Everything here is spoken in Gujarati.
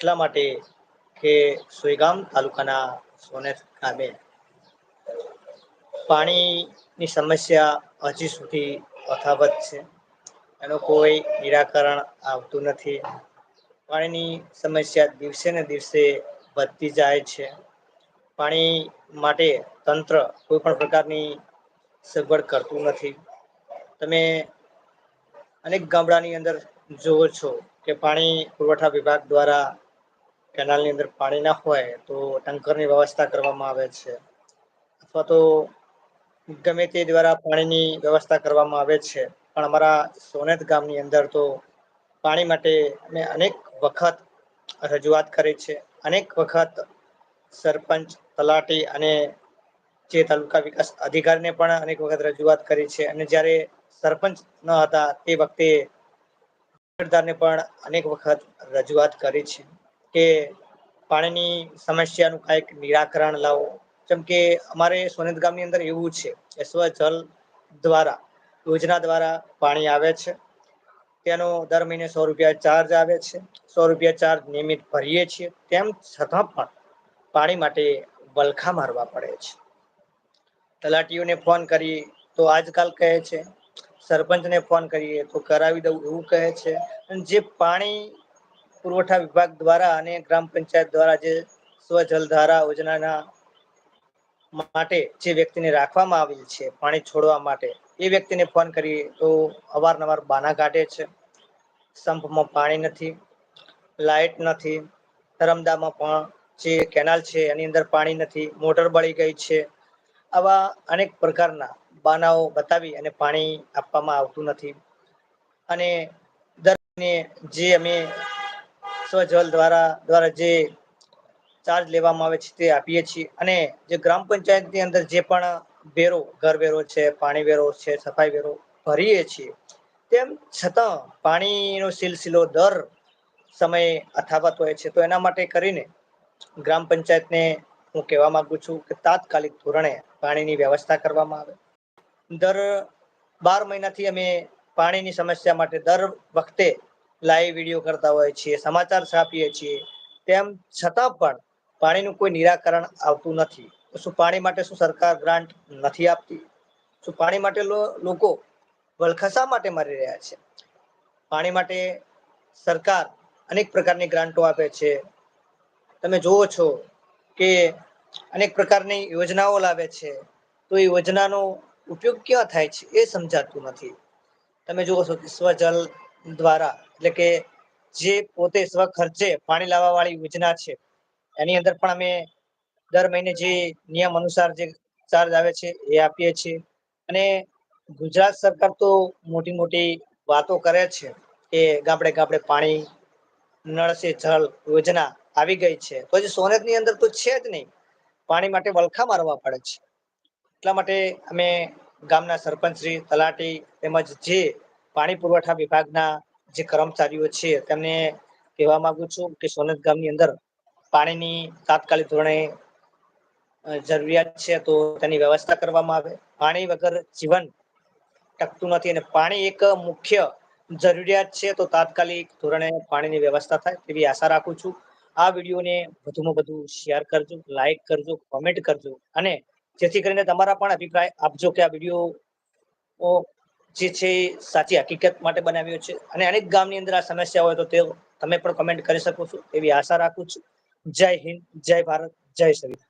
એટલા માટે કે સુઈગામ તાલુકાના સોનેર ગામે પાણીની સમસ્યા હજી સુધી યથાવત છે. એનું કોઈ નિરાકરણ આવતું નથી. પાણીની સમસ્યા દિવસે ને દિવસે વધતી જાય છે. પાણી માટે તંત્ર કોઈ પણ પ્રકારની સગવડ કરતું નથી. તમે અનેક ગામડાની અંદર જુઓ છો કે પાણી પુરવઠા વિભાગ દ્વારા કેનાલની અંદર પાણી ના હોય તો ટંકરની વ્યવસ્થા કરવામાં આવે છે. અથવા તો ગમે તે દ્વારા પાણીની વ્યવસ્થા કરવામાં આવે છે. પણ અમારા સોનેત ગામની અંદર તો પાણી માટે અમે અનેક વખત રજૂઆત કરી છે. અનેક વખત સરપંચ, તલાટી અને જે તાલુકા વિકાસ અધિકારીને પણ અનેક વખત રજૂઆત કરી છે. અને જ્યારે સરપંચ ન હતા તે વખતે પણ અનેક વખત રજૂઆત કરી છે. કે પાણીની સમસ્યાનું કંઈક નિરાકરણ લાવો. જેમ કે અમારે સોનેદ ગામની અંદર એવું છે કે સ્વ જલ દ્વારા, યોજના દ્વારા પાણી આવે છે. તેનો દર મહિને સો રૂપિયા ચાર્જ આવે છે. સો રૂપિયા ચાર્જ નિયમિત ભરીએ છીએ. તેમ છતાં પણ પાણી માટે વલખા મારવા પડે છે. તલાટીઓને ફોન કરી તો આજકાલ કહે છે, સરપંચને ફોન કરીએ તો કરાવી દઉં એવું કહે છે. અને જે પાણી પુરવઠા વિભાગ દ્વારા અને ગ્રામ પંચાયત દ્વારા જે સ્વજલધારા યોજનાના માટે જે વ્યક્તિને રાખવામાં આવેલ છે, પાણી છોડવા માટે, એ વ્યક્તિને ફોન કરીએ તો અવારનવાર બાના કાઢે છે. સંપમાં પાણી નથી લાઈટ નથી ધરમદામાં પણ જે કેનાલ છે એની અંદર પાણી નથી, મોટર બળી ગઈ છે. આવા અનેક પ્રકારના બાનાઓ બતાવી અને પાણી આપવામાં આવતું નથી. અને દરને જે અમે સ્વજલ દ્વારા દ્વારા જે ચાર્જ લેવામાં આવે છે તે આપીએ છીએ. અને જે ગ્રામ પંચાયતની અંદર જે પણ વેરો, ઘર વેરો છે, પાણી વેરો છે, સફાઈ વેરો ભરીએ છીએ, તેમ છતાં પાણીનો સિલસિલો દર સમયે અથાવત હોય છે. તો એના માટે કરીને ગ્રામ પંચાયતને હું કહેવા માંગુ છું કે તાત્કાલિક ધોરણે પાણીની વ્યવસ્થા કરવામાં આવે. દર બાર મહિનાથી અમે પાણીની સમસ્યા માટે દર વખતે લાઈવ વીડિયો કરતા હોય છીએ, સમાચાર છાપીએ છીએ, તેમ છતાં પણ પાણીનું કોઈ નિરાકરણ આવતું નથી. શું પાણી માટે શું સરકાર ગ્રાન્ટ નથી આપતી? શું પાણી માટે લોકો વલખસા માટે મરી રહ્યા છે? પાણી માટે સરકાર અનેક પ્રકારની ગ્રાન્ટો આપે છે. તમે જુઓ છો કે અનેક પ્રકારની યોજનાઓ લાવે છે. તો એ યોજનાનો ઉપયોગ ક્યાં થાય છે એ સમજાતું નથી. તમે જુઓ છો કે સ્વજલ દ્વારા, એટલે કે જે પોતે સ્વ ખર્ચે પાણી લાવવા વાળી યોજના છે, એની અંદર પણ અમે દર મહિને જે નિયમ અનુસાર જે ચાર્જ આવે છે એ આપીએ છીએ. અને ગુજરાત સરકાર તો મોટી મોટી વાતો કરે છે કે ગામડે ગામડે પાણી નળ સે જલ યોજના આવી ગઈ છે. તો સોનેતની અંદર તો છે જ નહીં, પાણી માટે વલખા મારવા પડે છે. એટલા માટે અમે ગામના સરપંચ શ્રી તલાટી તેમજ જે પાણી પુરવઠા વિભાગના જે કર્મચારીઓ છે, તેમને કહેવા માંગુ છું કે સોનત ગામની અંદર પાણીની તાત્કાલિક ધોરણે જરૂરિયાત છે તો તેની વ્યવસ્થા કરવામાં આવે. પાણી વગર જીવન ટકતું નથી અને પાણી એક મુખ્ય જરૂરિયાત છે તો તાત્કાલિક ધોરણે પાણીની વ્યવસ્થા થાય તેવી આશા રાખું છું. આ વિડીયોને વધુમાં વધુ શેર કરજો, લાઈક કરજો, કોમેન્ટ કરજો અને જેથી કરીને તમારા પણ અભિપ્રાય આપજો કે આ વીડિયો જે છે સાચી હકીકત માટે બનાવ્યો છે. અને અનેક ગામની અંદર આ સમસ્યા હોય તો તે તમે પણ કમેન્ટ કરી શકો છો. એવી આશા રાખું છું. જય હિન્દ, જય ભારત, જય શ્રી